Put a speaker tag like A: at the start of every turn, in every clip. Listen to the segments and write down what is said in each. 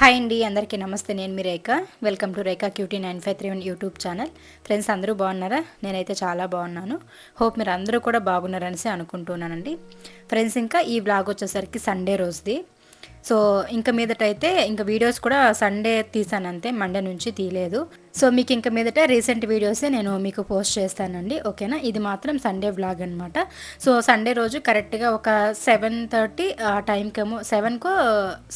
A: Hi అండి అందరికీ నమస్తే. నేను మీ Rekha. Welcome to Rekha cutie nine five three one YouTube channel. Friends అందరూ బాగున్నారా? నేనైతే చాలా బాగున్నాను. హోప్ మీరు అందరూ కూడా బాగున్నారనేసి అనుకుంటున్నానండి. ఫ్రెండ్స్ ఇంకా ఈ బ్లాగ్ వచ్చేసరికి సండే రోజుది. సో ఇంకా మీదటైతే ఇంకా వీడియోస్ కూడా సండే తీసాను అంతే మండే నుంచి తీయలేదు. సో మీకు ఇంక మీదట రీసెంట్ వీడియోసే నేను మీకు పోస్ట్ చేస్తానండి ఓకేనా? ఇది మాత్రం సండే వ్లాగ్ అనమాట సో సండే రోజు కరెక్ట్గా ఒక సెవెన్ థర్టీ ఆ టైంకేమో సెవెన్కో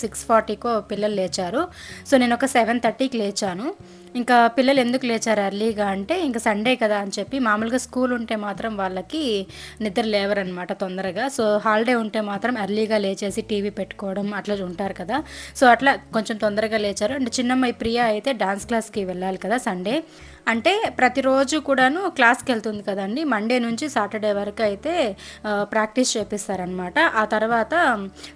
A: సిక్స్ ఫార్టీకో పిల్లలు లేచారు. సో నేను ఒక సెవెన్ థర్టీకి లేచాను. ఇంకా పిల్లలు ఎందుకు లేచారు ఎర్లీగా అంటే ఇంకా సండే కదా అని చెప్పి మామూలుగా స్కూల్ ఉంటే మాత్రం వాళ్ళకి నిద్ర లేవరనమాట తొందరగా. సో హాలిడే ఉంటే మాత్రం ఎర్లీగా లేచేసి టీవీ పెట్టుకోవడం అట్లా ఉంటారు కదా. సో అట్లా కొంచెం తొందరగా లేచారు. అండ్ చిన్నమ్మాయి ప్రియా అయితే డాన్స్ క్లాస్కి వెళ్ళాలి కదా సండే అంటే ప్రతిరోజు కూడాను క్లాస్కి వెళ్తుంది కదండి. మండే నుంచి సాటర్డే వరకు అయితే ప్రాక్టీస్ చేపిస్తారనమాట ఆ తర్వాత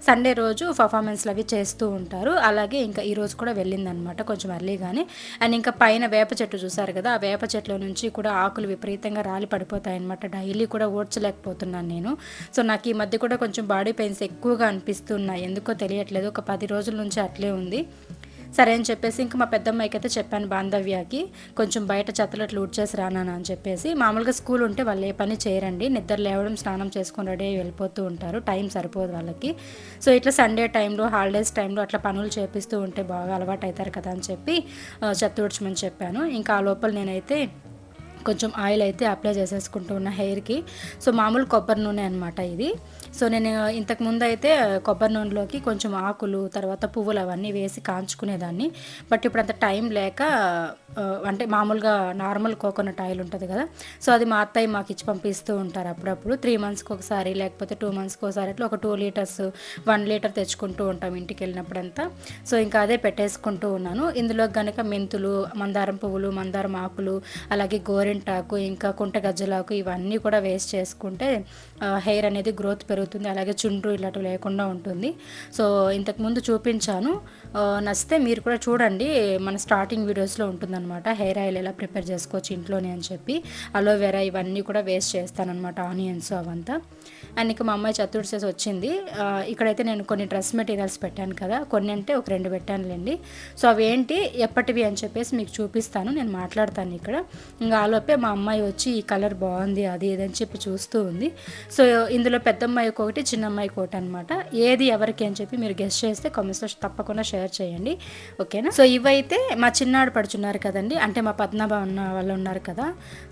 A: సండే రోజు పర్ఫార్మెన్స్లు అవి చేస్తూ ఉంటారు. అలాగే ఇంకా ఈరోజు కూడా వెళ్ళిందనమాట కొంచెం ఎర్లీగానే అండ్ ఇంకా పైన వేప చెట్టు చూసారు కదా ఆ వేప చెట్ల నుంచి కూడా ఆకులు విపరీతంగా రాలి పడిపోతాయన్నమాట. డైలీ కూడా ఓడ్చలేకపోతున్నాను నేను. సో నాకు ఈ మధ్య కూడా కొంచెం బాడీ పెయిన్స్ ఎక్కువగా అనిపిస్తున్నాయి. ఎందుకో తెలియట్లేదు. ఒక పది రోజుల నుంచి అట్లే ఉంది. సరే అని చెప్పేసి ఇంకా మా పెద్దమ్మాయికి అయితే చెప్పాను బాంధవ్యకి కొంచెం బయట చెత్తలు అట్లా ఊడ్చేసి రానాను అని చెప్పేసి. మామూలుగా స్కూల్ ఉంటే వాళ్ళు ఏ పని చేయరండి. నిద్ర లేవడం స్నానం చేసుకుని రెడీ వెళ్ళిపోతూ ఉంటారు. టైం సరిపోదు వాళ్ళకి. సో ఇట్లా సండే టైంలో హాలిడేస్ టైంలో అట్లా పనులు చేపిస్తూ ఉంటే బాగా అలవాటు అవుతారు కదా అని చెప్పి చెత్త ఊడ్చమని చెప్పాను. ఇంకా ఆ లోపల నేనైతే కొంచెం ఆయిల్ అయితే అప్లై చేసేసుకుంటూ ఉన్న హెయిర్కి సో మామూలు కొబ్బరి నూనె అనమాట ఇది. సో నేను ఇంతకు ముందు అయితే కొబ్బరి నూనెలోకి కొంచెం ఆకులు తర్వాత పువ్వులు అవన్నీ వేసి కాంచుకునేదాన్ని. బట్ ఇప్పుడు అంత టైం లేక అంటే మామూలుగా నార్మల్ కోకోనట్ ఆయిల్ ఉంటుంది కదా సో అది మా అత్తయ్య మాకు ఇచ్చి పంపిస్తూ ఉంటారు అప్పుడప్పుడు. త్రీ మంత్స్కి ఒకసారి లేకపోతే టూ మంత్స్కి ఒకసారి అట్లా ఒక టూ లీటర్స్ వన్ లీటర్ తెచ్చుకుంటూ ఉంటాం ఇంటికి వెళ్ళినప్పుడంతా. సో ఇంకా అదే పెట్టేసుకుంటూ ఉన్నాను. ఇందులో కనుక మెంతులు మందారం పువ్వులు మందారం ఆకులు అలాగే గోరింటాకు ఇంకా కుంట గజ్జలాకు ఇవన్నీ కూడా వేస్ట్ చేసుకుంటే హెయిర్ అనేది గ్రోత్ పెరుగుతుంది అలాగే చుండ్రు ఇలాంటివి లేకుండా ఉంటుంది. సో ఇంతకుముందు చూపించాను. నచ్చితే మీరు కూడా చూడండి. మన స్టార్టింగ్ వీడియోస్లో ఉంటుందన్నమాట. హెయిర్ ఆయిల్ ఎలా ప్రిపేర్ చేసుకోవచ్చు ఇంట్లోనే అని చెప్పి. అలోవెరా ఇవన్నీ కూడా వేస్ట్ చేస్తానమాట ఆనియన్స్ అవంతా. అండ్ ఇక మా అమ్మాయి చతుర్ చేసి వచ్చింది. ఇక్కడైతే నేను కొన్ని డ్రెస్ మెటీరియల్స్ పెట్టాను కదా కొన్ని అంటే ఒక రెండు పెట్టానులేండి. సో అవి ఏంటి ఎప్పటివి అని చెప్పేసి మీకు చూపిస్తాను. నేను మాట్లాడతాను ఇక్కడ. ఇంకా ఆలోపే మా అమ్మాయి వచ్చి ఈ కలర్ బాగుంది అది ఇదని చెప్పి చూస్తూ ఉంది. సో ఇందులో పెద్ద అమ్మాయికి ఒకటి చిన్న అమ్మాయికి ఒకటి అనమాట ఏది ఎవరికి అని చెప్పి మీరు గెస్ట్ చేస్తే కామెంట్స్లో తప్పకుండా షేర్ చేయండి. ఓకేనా? సో ఇవైతే మా చిన్నాడు పడుచున్నారు కదండి. అంటే మా పద్మనాభ ఉన్న వాళ్ళు ఉన్నారు కదా.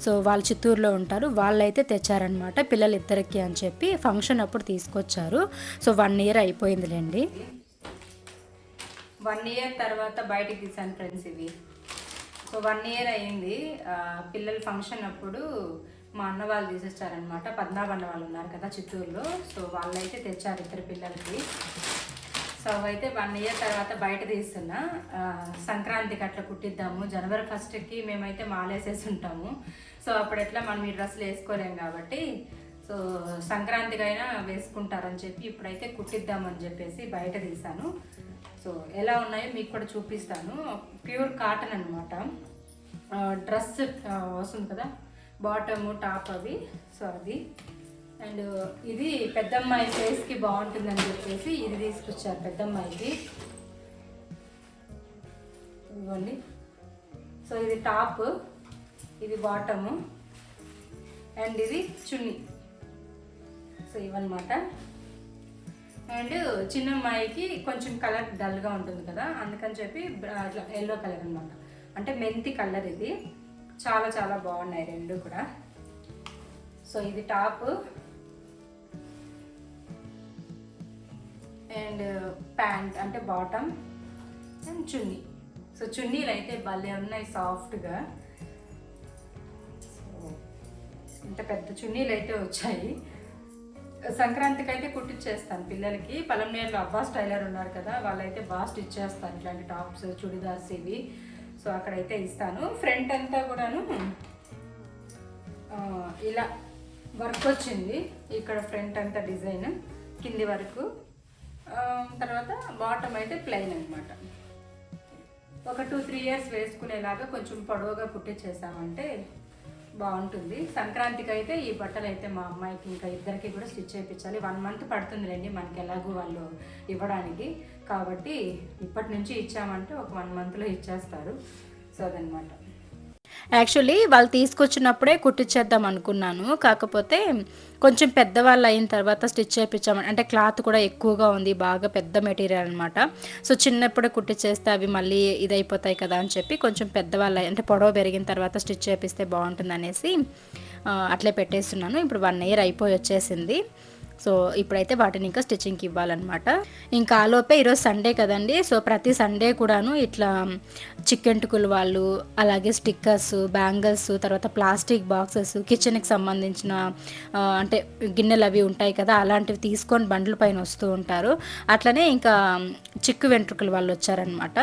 A: సో వాళ్ళు చిత్తూరులో ఉంటారు. వాళ్ళైతే తెచ్చారనమాట పిల్లలు ఇద్దరికి అని చెప్పి ఫంక్షన్ అప్పుడు తీసుకొచ్చారు. సో వన్ ఇయర్ అయిపోయిందిలేండి. వన్ ఇయర్ తర్వాత బయటికి తీసాను ఫ్రెండ్స్ ఇవి. సో వన్ ఇయర్ అయింది పిల్లలు పిల్లల ఫంక్షన్ అప్పుడు మా అన్న వాళ్ళు తీసేస్తారనమాట పద్నాభ అన్న వాళ్ళు ఉన్నారు కదా చిత్తూరులో. సో వాళ్ళైతే తెచ్చారు ఇద్దరు పిల్లలకి. సో అవైతే వన్ ఇయర్ తర్వాత బయట తీస్తున్నా. సంక్రాంతికి అట్లా కుట్టిద్దాము. జనవరి ఫస్ట్కి మేమైతే మాలేసేసి ఉంటాము సో అప్పుడు ఎట్లా మనం ఈ డ్రెస్సులు వేసుకోలేం కాబట్టి సో సంక్రాంతికి అయినా వేసుకుంటారని చెప్పి ఇప్పుడైతే కుట్టిద్దామని చెప్పేసి బయట తీసాను సో ఎలా ఉన్నాయో మీకు కూడా చూపిస్తాను. ప్యూర్ కాటన్ అనమాట డ్రెస్ వస్తుంది కదా? బాటమ్ టాప్ అవి సో అది అండ్ ఇది పెద్దమ్మాయి ఫేస్కి బాగుంటుందని చెప్పేసి ఇది తీసుకొచ్చారు పెద్దమ్మాయికి. ఇదిగోండి సో ఇది టాప్ ఇది బాటము. అండ్ ఇది చున్నీ. సో ఇవన్నమాట. అండ్ చిన్న అమ్మాయికి కొంచెం కలర్ డల్గా ఉంటుంది కదా అందుకని చెప్పి అట్లా ఎల్లో కలర్ అనమాట అంటే మెంతి కలర్ ఇది. చాలా చాలా బాగున్నాయి రెండు కూడా. సో ఇది టాప్. అండ్ ప్యాంట్ అంటే బాటమ్. అండ్ చున్నీ. సో చున్నీలు అయితే భలే ఉన్నాయి సాఫ్ట్గా. సో ఇంత పెద్ద చున్నీలు అయితే వచ్చాయి. సంక్రాంతికి అయితే కుట్టించేస్తాను పిల్లలకి. పలంనేరులో అబ్బాస్ టైలర్ ఉన్నారు కదా వాళ్ళైతే బాగా స్టిచ్ చేస్తాను ఇట్లాంటి టాప్స్ చుడిదార్స్ ఇవి. సో అక్కడైతే ఇస్తాను. ఫ్రంట్ అంతా కూడాను ఇలా వర్క్ వచ్చింది. ఇక్కడ ఫ్రంట్ అంతా డిజైన్ కింది వరకు. తర్వాత బాటమ్ అయితే ప్లెయిన్ అనమాట ఒక టూ త్రీ ఇయర్స్ వేసుకునేలాగా కొంచెం పొడవుగా కుట్టించేసామంటే బాగుంటుంది. సంక్రాంతికి అయితే ఈ బట్టలు అయితే మా అమ్మాయికి ఇంకా ఇద్దరికి కూడా స్టిచ్ చేయించాలి వన్ మంత్ పడుతుందిలేండి మనకి ఎలాగో వాళ్ళు ఇవ్వడానికి. కాబట్టి ఇప్పటి నుంచి ఇచ్చామంటే ఒక వన్ మంత్లో ఇచ్చేస్తారు. సో అదనమాట. యాక్చువల్లీ వాళ్ళు తీసుకొచ్చినప్పుడే కుట్టించేద్దాం అనుకున్నాను. కాకపోతే కొంచెం పెద్దవాళ్ళు అయిన తర్వాత స్టిచ్ చేయించామని అంటే క్లాత్ కూడా ఎక్కువగా ఉంది బాగా పెద్ద మెటీరియల్ అనమాట సో చిన్నప్పుడే కుట్టించేస్తే అవి మళ్ళీ ఇదైపోతాయి కదా అని చెప్పి కొంచెం పెద్దవాళ్ళు అంటే పొడవ పెరిగిన తర్వాత స్టిచ్ చేపిస్తే బాగుంటుంది అనేసి అట్లే పెట్టేస్తున్నాను. ఇప్పుడు వన్ ఇయర్ అయిపోయి వచ్చేసింది. సో ఇప్పుడైతే వాటిని ఇంకా స్టిచ్చింగ్కి ఇవ్వాలన్నమాట. ఇంకా ఆలోపే ఈరోజు సండే కదండి. సో ప్రతి సండే కూడాను ఇట్లా చిక్కెంటుకులు వాళ్ళు అలాగే స్టిక్కర్స్ బ్యాంగిల్స్ తర్వాత ప్లాస్టిక్ బాక్సెస్ కిచెన్కి సంబంధించిన అంటే గిన్నెలు అవి ఉంటాయి కదా అలాంటివి తీసుకొని బండ్ల పైన వస్తూ ఉంటారు. అట్లనే ఇంకా చిక్కు వెంట్రుకలు వాళ్ళు వచ్చారనమాట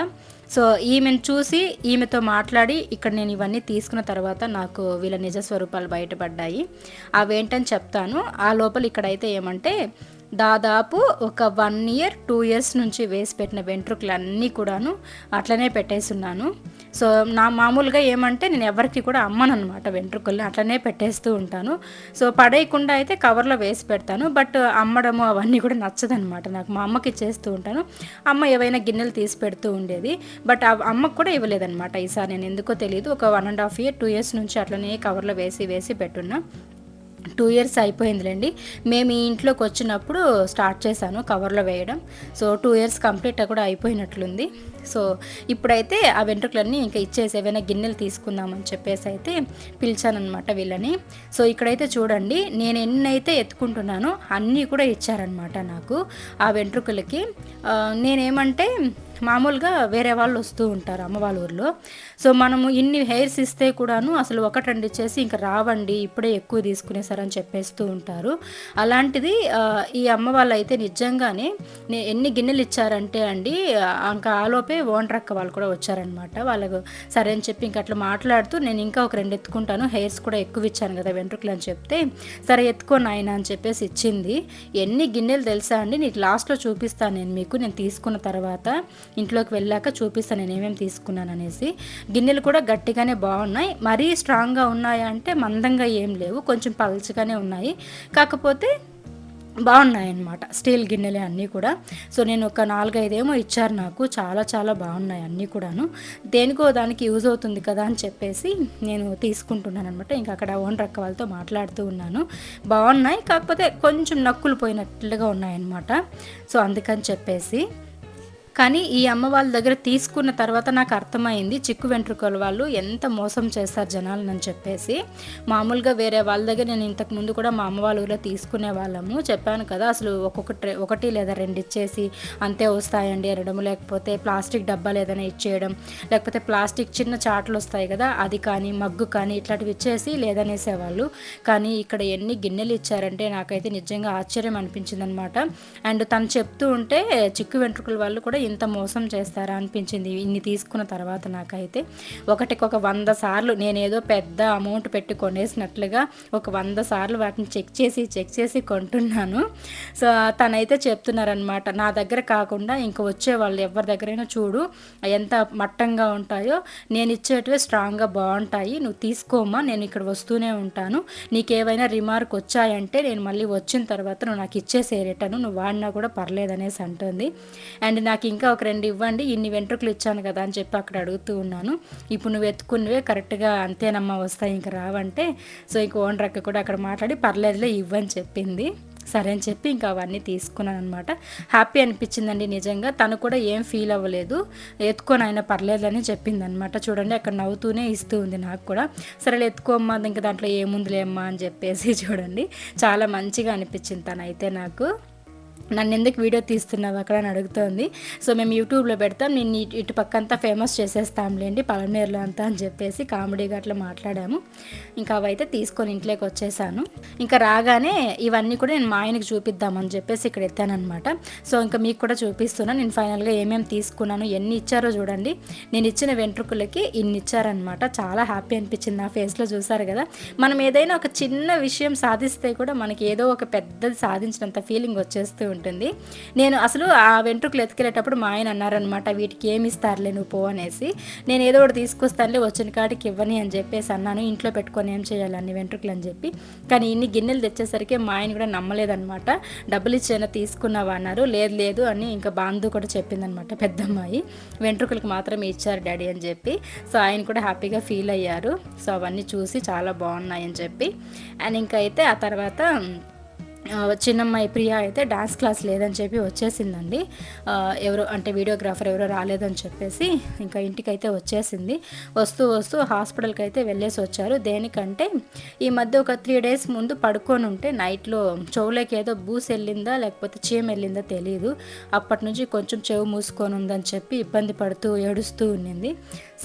A: సో ఈమెను చూసి ఈమెతో మాట్లాడి ఇక్కడ నేను ఇవన్నీ తీసుకున్న తర్వాత నాకు వీళ్ళ నిజ స్వరూపాలు బయటపడ్డాయి. అవేంటని చెప్తాను. ఆ లోపల ఇక్కడైతే ఏమంటే దాదాపు ఒక వన్ ఇయర్ టూ ఇయర్స్ నుంచి వేసి పెట్టిన వెంట్రుకలు అన్నీ కూడాను అట్లనే పెట్టేస్తున్నాను సో నా మామూలుగా ఏమంటే నేను ఎవరికి కూడా అమ్మను అనమాట వెంట్రుకల్ని అట్లనే పెట్టేస్తూ ఉంటాను. సో పడేయకుండా అయితే కవర్లో వేసి పెడతాను. బట్ అమ్మడము అవన్నీ కూడా నచ్చదనమాట నాకు మా అమ్మకి చేస్తూ ఉంటాను. అమ్మ ఏవైనా గిన్నెలు తీసి పెడుతూ ఉండేది. బట్ అమ్మకు కూడా ఇవ్వలేదనమాట ఈసారి నేను ఎందుకో తెలియదు ఒక one and half year two years నుంచి అట్లనే కవర్లో వేసి వేసి పెట్టున్నా. టూ ఇయర్స్ అయిపోయిందిలేండి. మేము ఈ ఇంట్లోకి వచ్చినప్పుడు స్టార్ట్ చేశాను కవర్లో వేయడం. సో టూ ఇయర్స్ కంప్లీట్ కూడా అయిపోయినట్లుంది. సో ఇప్పుడైతే ఆ వెంట్రుకలన్నీ ఇంకా ఇచ్చేసి ఏవైనా గిన్నెలు తీసుకుందామని చెప్పేసి అయితే పిలిచానమాట వీళ్ళని. సో ఇక్కడైతే చూడండి నేను ఎన్నైతే ఎత్తుకుంటున్నానో అన్నీ కూడా ఇచ్చారనమాట నాకు ఆ వెంట్రుకలకి. నేనేమంటే మామూలుగా వేరే వాళ్ళు వస్తూ ఉంటారు అమ్మ వాళ్ళ ఊర్లో. సో మనము ఇన్ని హెయిర్స్ ఇస్తే కూడాను అసలు ఒకటి రెండు ఇచ్చేసి ఇంకా రావండి ఇప్పుడే ఎక్కువ తీసుకునేసారని చెప్పేస్తూ ఉంటారు. అలాంటిది ఈ అమ్మ వాళ్ళు అయితే నిజంగానే ఎన్ని గిన్నెలు ఇచ్చారంటే అండి ఇంకా ఆలోపే ఓనరక్క వాళ్ళు కూడా వచ్చారనమాట వాళ్ళకు సరే అని చెప్పి ఇంకా అట్లా మాట్లాడుతూ నేను ఇంకా ఒక రెండు ఎత్తుకుంటాను హెయిర్స్ కూడా ఎక్కువ ఇచ్చాను కదా వెంట్రుకలు అని చెప్తే సరే ఎత్తుకో నాయన అని చెప్పేసి ఇచ్చింది. ఎన్ని గిన్నెలు తెలుసా అండి నీకు లాస్ట్లో చూపిస్తాను నేను మీకు నేను తీసుకున్న తర్వాత. ఇంట్లోకి వెళ్ళాక చూపిస్తాను నేను ఏమేమి తీసుకున్నాను అనేసి. గిన్నెలు కూడా గట్టిగానే బాగున్నాయి. మరీ స్ట్రాంగ్గా ఉన్నాయా అంటే మందంగా ఏం లేవు. కొంచెం పల్చగానే ఉన్నాయి. కాకపోతే బాగున్నాయి అన్నమాట స్టీల్ గిన్నెలే అన్నీ కూడా. సో నేను ఒక నాలుగైదేమో ఇచ్చారు నాకు. చాలా చాలా బాగున్నాయి అన్నీ కూడాను. దేనికో దానికి యూజ్ అవుతుంది కదా అని చెప్పేసి నేను తీసుకుంటున్నాను అనమాట ఇంకా అక్కడ ఓన్ రక్క వాళ్ళతో మాట్లాడుతూ ఉన్నాను. బాగున్నాయి. కాకపోతే కొంచెం నక్కులు పోయినట్లుగా ఉన్నాయన్నమాట. సో అందుకని చెప్పేసి. కానీ ఈ అమ్మ వాళ్ళ దగ్గర తీసుకున్న తర్వాత నాకు అర్థమైంది చిక్కు వెంట్రుకల వాళ్ళు ఎంత మోసం చేస్తారు జనాలని చెప్పేసి. మామూలుగా వేరే వాళ్ళ దగ్గర నేను ఇంతకు ముందు కూడా మా అమ్మ వాళ్ళ ఊరిలో తీసుకునే వాళ్ళము. చెప్పాను కదా అసలు ఒక్కొక్కటి ఒకటి లేదా రెండు ఇచ్చేసి అంతే వస్తాయండి అనడం లేకపోతే ప్లాస్టిక్ డబ్బాలు ఏదైనా ఇచ్చేయడం లేకపోతే ప్లాస్టిక్ చిన్న చాట్లు వస్తాయి కదా అది కానీ మగ్గు కానీ ఇట్లాంటివి ఇచ్చేసి లేదనేసేవాళ్ళు. కానీ ఇక్కడ ఎన్ని గిన్నెలు ఇచ్చారంటే నాకైతే నిజంగా ఆశ్చర్యం అనిపించింది అనమాట అండ్ తను చెప్తూ ఉంటే చిక్కు వెంట్రుకల వాళ్ళు కూడా ఇంత మోసం చేస్తారా అనిపించింది ఇన్ని తీసుకున్న తర్వాత నాకైతే. ఒకటికి ఒక వంద సార్లు నేనేదో పెద్ద అమౌంట్ పెట్టి కొనేసినట్లుగా ఒక వంద సార్లు వాటిని చెక్ చేసి చెక్ చేసి కొంటున్నాను. సో తనైతే చెప్తున్నారనమాట నా దగ్గర కాకుండా ఇంక వచ్చే వాళ్ళు ఎవరి దగ్గరైనా చూడు ఎంత మట్టంగా ఉంటాయో నేను ఇచ్చేటివే స్ట్రాంగ్గా బాగుంటాయి నువ్వు తీసుకోమా నేను ఇక్కడ వస్తూనే ఉంటాను నీకేవైనా రిమార్క్ వచ్చాయంటే నేను మళ్ళీ వచ్చిన తర్వాత నువ్వు నాకు ఇచ్చేసే రిటర్ను నువ్వు వాడినా కూడా పర్లేదనేసి అంటుంది. అండ్ నాకు ఇంకా ఒక రెండు ఇవ్వండి ఇన్ని వెంట్రుకలు ఇచ్చాను కదా అని చెప్పి అక్కడ అడుగుతూ ఉన్నాను. ఇప్పుడు నువ్వు ఎత్తుకున్నవే కరెక్ట్గా అంతేనమ్మా వస్తాయి ఇంకా రావంటే. సో ఇంక ఓనర్ అక్క కూడా అక్కడ మాట్లాడి పర్లేదులే ఇవ్వని చెప్పింది. సరే అని చెప్పి ఇంకా అవన్నీ తీసుకున్నాను అనమాట హ్యాపీ అనిపించిందండి నిజంగా. తను కూడా ఏం ఫీల్ అవ్వలేదు. ఎత్తుకొని ఆయన పర్లేదని చెప్పింది అనమాట చూడండి అక్కడ నవ్వుతూనే ఇస్తూ ఉంది నాకు కూడా. సరే ఎత్తుకోమ్మా ఇంకా దాంట్లో ఏముందిలేమ్మా అని చెప్పేసి చూడండి. చాలా మంచిగా అనిపించింది తనైతే నాకు. నన్ను ఎందుకు వీడియో తీస్తున్నావు అక్కడ అని అడుగుతోంది. సో మేము యూట్యూబ్లో పెడతాం నేను ఇటు పక్క అంతా ఫేమస్ చేసేస్తాంలేండి పలమేరులో అంతా అని చెప్పేసి కామెడీగా అట్లా మాట్లాడాము. ఇంకా అవైతే తీసుకొని ఇంట్లోకి వచ్చేసాను. ఇంకా రాగానే ఇవన్నీ కూడా నేను మా ఆయనకి చూపిద్దామని చెప్పేసి ఇక్కడ ఎత్తానమాట సో ఇంకా మీకు కూడా చూపిస్తున్నాను నేను ఫైనల్గా ఏమేమి తీసుకున్నాను ఎన్ని ఇచ్చారో చూడండి. నేను ఇచ్చిన వెంట్రుకలకి ఇన్ని ఇచ్చారనమాట చాలా హ్యాపీ అనిపించింది నా ఫేస్లో చూసారు కదా. మనం ఏదైనా ఒక చిన్న విషయం సాధిస్తే కూడా మనకి ఏదో ఒక పెద్దది సాధించినంత ఫీలింగ్ వచ్చేస్తుంది చేస్తూ ఉంటుంది. నేను అసలు ఆ వెంట్రుకలు ఎత్తుకెళ్ళేటప్పుడు మా ఆయన అన్నారనమాట వీటికి ఏమి ఇస్తారులే నువ్వు పో అనేసి. నేను ఏదో ఒకటి తీసుకొస్తానులే వచ్చిన కాడికి ఇవ్వని అని చెప్పేసి అన్నాను. ఇంట్లో పెట్టుకొని ఏం చేయాలి అన్ని వెంట్రుకలు అని చెప్పి. కానీ ఇన్ని గిన్నెలు తెచ్చేసరికి మా ఆయన కూడా నమ్మలేదనమాట డబ్బులు ఇచ్చేనా తీసుకున్నావా అన్నారు. లేదు లేదు అని ఇంకా బాంధు కూడా చెప్పిందనమాట పెద్దమ్మాయి వెంట్రుకలకు మాత్రమే ఇచ్చారు డాడీ అని చెప్పి. సో ఆయన కూడా హ్యాపీగా ఫీల్ అయ్యారు. సో అవన్నీ చూసి చాలా బాగున్నాయని చెప్పి. అండ్ ఇంకా అయితే ఆ తర్వాత చిన్నమ్మాయి ప్రియా అయితే డ్యాన్స్ క్లాస్ లేదని చెప్పి వచ్చేసిందండి. ఎవరో అంటే వీడియోగ్రాఫర్ ఎవరో రాలేదని చెప్పేసి ఇంకా ఇంటికైతే వచ్చేసింది. వస్తూ వస్తూ హాస్పిటల్కి అయితే వెళ్ళేసి వచ్చారు. దేనికంటే ఈ మధ్య ఒక త్రీ డేస్ ముందు పడుకొని ఉంటే నైట్లో చెవులోకి ఏదో బూస్ వెళ్ళిందా లేకపోతే చీమ వెళ్ళిందా తెలియదు అప్పటి నుంచి కొంచెం చెవు మూసుకొని ఉందని చెప్పి ఇబ్బంది పడుతూ ఏడుస్తూ ఉన్నింది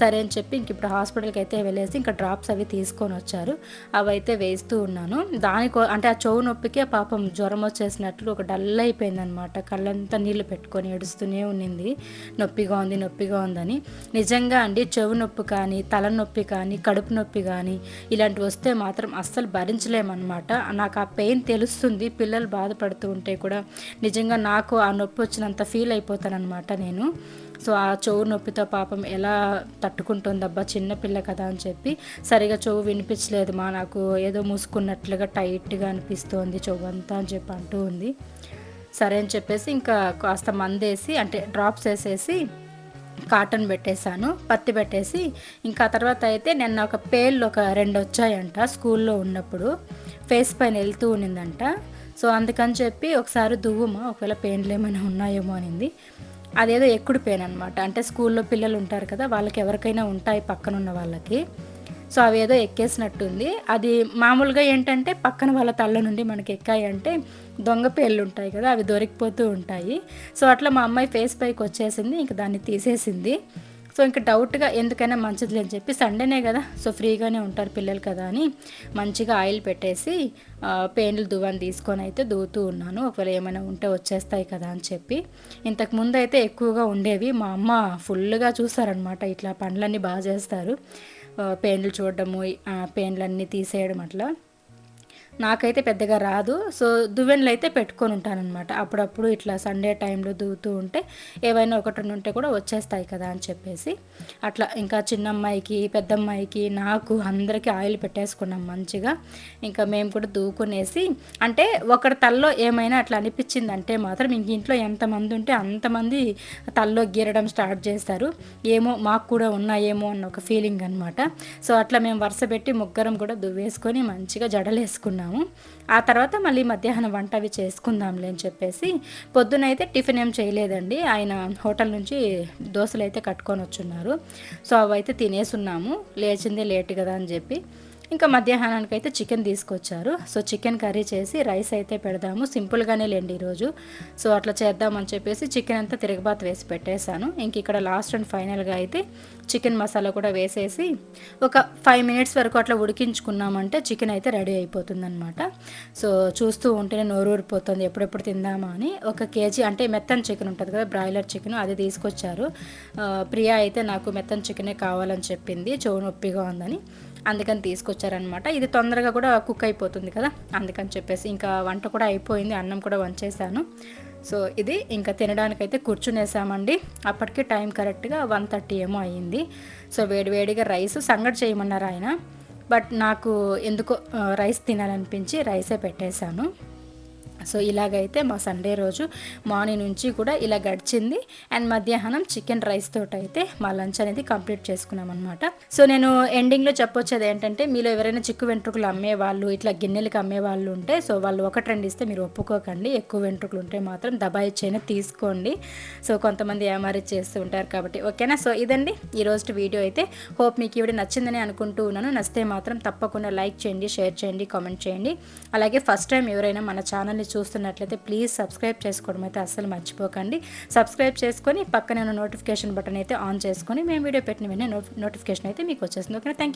A: సరే అని చెప్పి ఇంక ఇప్పుడు హాస్పిటల్కి అయితే వెళ్ళేసి ఇంకా డ్రాప్స్ అవి తీసుకొని వచ్చారు. అవి అయితే వేస్తూ ఉన్నాను. దానికో అంటే ఆ చెవు నొప్పికి పాపం జ్వరం వచ్చేసినట్లు ఒక డల్ అయిపోయిందనమాట కళ్ళంతా నీళ్ళు పెట్టుకొని ఏడుస్తూనే ఉన్నింది. నొప్పిగా ఉంది నొప్పిగా ఉందని. నిజంగా అండి చెవు నొప్పి కానీ తలనొప్పి కానీ కడుపు నొప్పి కానీ ఇలాంటివి వస్తే మాత్రం అస్సలు భరించలేమన్నమాట. నాకు ఆ పెయిన్ తెలుస్తుంది. పిల్లలు బాధపడుతూ ఉంటే కూడా నిజంగా నాకు ఆ నొప్పి వచ్చినంత ఫీల్ అయిపోతానమాట నేను. సో ఆ చెవు నొప్పితో పాపం ఎలా తట్టుకుంటుందబ్బా చిన్నపిల్ల కదా అని చెప్పి సరిగా చెవు వినిపించలేదు మా నాకు ఏదో మూసుకున్నట్లుగా టైట్గా అనిపిస్తోంది చెవు అంతా అని చెప్పి అంటూ ఉంది. సరే అని చెప్పేసి ఇంకా కాస్త మందేసి అంటే డ్రాప్స్ వేసేసి కాటన్ పెట్టేశాను పత్తి పెట్టేసి. ఇంకా తర్వాత అయితే నిన్న ఒక పేర్లు ఒక రెండు వచ్చాయంట స్కూల్లో ఉన్నప్పుడు. ఫేస్ పైన వెళ్తూ ఉన్నిందంట. సో అందుకని చెప్పి ఒకసారి దువ్వుమా ఒకవేళ పెయిన్లు ఏమైనా ఉన్నాయేమో అనింది. అదేదో ఎక్కుడు పెయిన్ అనమాట అంటే స్కూల్లో పిల్లలు ఉంటారు కదా వాళ్ళకి ఎవరికైనా ఉంటాయి పక్కనున్న వాళ్ళకి. సో అవి ఏదో ఎక్కేసినట్టుంది. అది మామూలుగా ఏంటంటే పక్కన వాళ్ళ తల్ల నుండి మనకి ఎక్కాయి అంటే దొంగ పేర్లు ఉంటాయి కదా అవి దొరికిపోతూ ఉంటాయి. సో అట్లా మా అమ్మాయి ఫేస్ పైకి వచ్చేసింది ఇంక దాన్ని తీసేసింది. సో ఇంకా డౌట్గా ఎందుకైనా మంచిది అని చెప్పి సండేనే కదా సో ఫ్రీగానే ఉంటారు పిల్లలు కదా అని మంచిగా ఆయిల్ పెట్టేసి పెయిన్లు దువ్వని తీసుకొని అయితే దూతూ ఉన్నాను. ఒకవేళ ఏమైనా ఉంటే వచ్చేస్తాయి కదా అని చెప్పి. ఇంతకు ముందు అయితే ఎక్కువగా ఉండేవి. మా అమ్మ ఫుల్గా చూసారనమాట ఇట్లా పండ్లన్నీ బాగా చేస్తారు. పెయిన్లు చూడడము పెయిన్లన్నీ తీసేయడం అట్లా. నాకైతే పెద్దగా రాదు. సో దువ్వెనలు అయితే పెట్టుకొని ఉంటానన్నమాట. అప్పుడప్పుడు ఇట్లా సండే టైంలో దువ్వుతూ ఉంటే ఏవైనా ఒకటి ఉంటే కూడా వచ్చేస్తాయి కదా అని చెప్పేసి. అట్లా ఇంకా చిన్నమ్మాయికి పెద్దమ్మాయికి నాకు అందరికీ ఆయిల్ పెట్టేసుకున్నాం మంచిగా. ఇంకా మేము కూడా దువ్వుకునేసి అంటే ఒకటి తల్లో ఏమైనా అట్లా అనిపించింది అంటే మాత్రం ఇంక ఇంట్లో ఎంతమంది ఉంటే అంతమంది తల్లో గీరడం స్టార్ట్ చేస్తారు. ఏమో మాకు కూడా ఉన్నాయేమో అన్న ఒక ఫీలింగ్ అనమాట సో అట్లా మేము వరుస పెట్టి ముగ్గురం కూడా దువ్వేసుకొని మంచిగా జడలేసుకున్నాం. చేసుకున్నాము ఆ తర్వాత మళ్ళీ మధ్యాహ్నం వంట అవి చేసుకుందాంలే అని చెప్పేసి పొద్దునైతే టిఫిన్ ఏం చేయలేదండి. ఆయన హోటల్ నుంచి దోశలు అయితే కట్టుకొని వచ్చున్నారు. సో అవైతే తినేసున్నాము. లేచిందే లేట్ కదా అని చెప్పి. ఇంకా మధ్యాహ్నానికి అయితే చికెన్ తీసుకొచ్చారు. సో చికెన్ కర్రీ చేసి రైస్ అయితే పెడదాము. సింపుల్గానే లేండి ఈరోజు. సో అట్లా చేద్దామని చెప్పేసి చికెన్ అంతా తిరగబాత్ వేసి పెట్టేశాను. ఇంక ఇక్కడ లాస్ట్ అండ్ ఫైనల్గా అయితే చికెన్ మసాలా కూడా వేసేసి ఒక ఫైవ్ మినిట్స్ వరకు అట్లా ఉడికించుకున్నామంటే చికెన్ అయితే రెడీ అయిపోతుందన్నమాట. సో చూస్తూ ఉంటేనే నోరు ఊరిపోతుంది ఎప్పుడెప్పుడు తిందామా అని ఒక కేజీ అంటే మెత్తన్ చికెన్ ఉంటుంది కదా బ్రాయిలర్ చికెన్ అది తీసుకొచ్చారు. ప్రియా అయితే నాకు మెత్తన్ చికెనే కావాలని చెప్పింది. చెవు నొప్పిగా ఉందని. అందుకని తీసుకొచ్చారనమాట ఇది తొందరగా కూడా కుక్ అయిపోతుంది కదా? అందుకని చెప్పేసి ఇంకా వంట కూడా అయిపోయింది. అన్నం కూడా వంచేసాను. సో ఇది ఇంకా తినడానికైతే కూర్చునేసామండి. అప్పటికి టైం కరెక్ట్గా వన్ థర్టీ ఏమో అయ్యింది. సో వేడివేడిగా రైస్ సంగటి చేయమన్నారు ఆయన. బట్ నాకు ఎందుకో రైస్ తినాలనిపించి రైసే పెట్టేశాను. సో ఇలాగైతే మా సండే రోజు మార్నింగ్ నుంచి కూడా ఇలా గడిచింది. అండ్ మధ్యాహ్నం చికెన్ రైస్ తోటి అయితే మా లంచ్ అనేది కంప్లీట్ చేసుకున్నాం అనమాట సో నేను ఎండింగ్లో చెప్పొచ్చేది ఏంటంటే మీలో ఎవరైనా చిక్కు వెంట్రుకలు అమ్మే వాళ్ళు ఇట్లా గిన్నెలకి అమ్మే వాళ్ళు ఉంటే సో వాళ్ళు ఒకటి రెండు ఇస్తే మీరు ఒప్పుకోకండి. ఎక్కువ వెంట్రుకలు ఉంటే మాత్రం దబాయిచ్చైనా తీసుకోండి. సో కొంతమంది ఏమారి చేస్తూ ఉంటారు కాబట్టి. ఓకేనా? సో ఇదండి ఈరోజు వీడియో అయితే. హోప్ మీకు ఇవి నచ్చిందని అనుకుంటూ ఉన్నాను. నచ్చితే మాత్రం తప్పకుండా లైక్ చేయండి షేర్ చేయండి కామెంట్ చేయండి. అలాగే ఫస్ట్ టైం ఎవరైనా మన ఛానల్ని చూస్తున్నట్లయితే ప్లీజ్ సబ్స్క్రైబ్ చేసుకోవడం అయితే అస్సలు మర్చిపోకండి. సబ్స్క్రైబ్ చేసుకొని పక్కనే ఉన్న నోటిఫికేషన్ బటన్ అయితే ఆన్ చేసుకొని మేము వీడియో పెట్టిన వెంటనే నోటిఫికేషన్ అయితే మీకు వచ్చేస్తుంది. Okay thank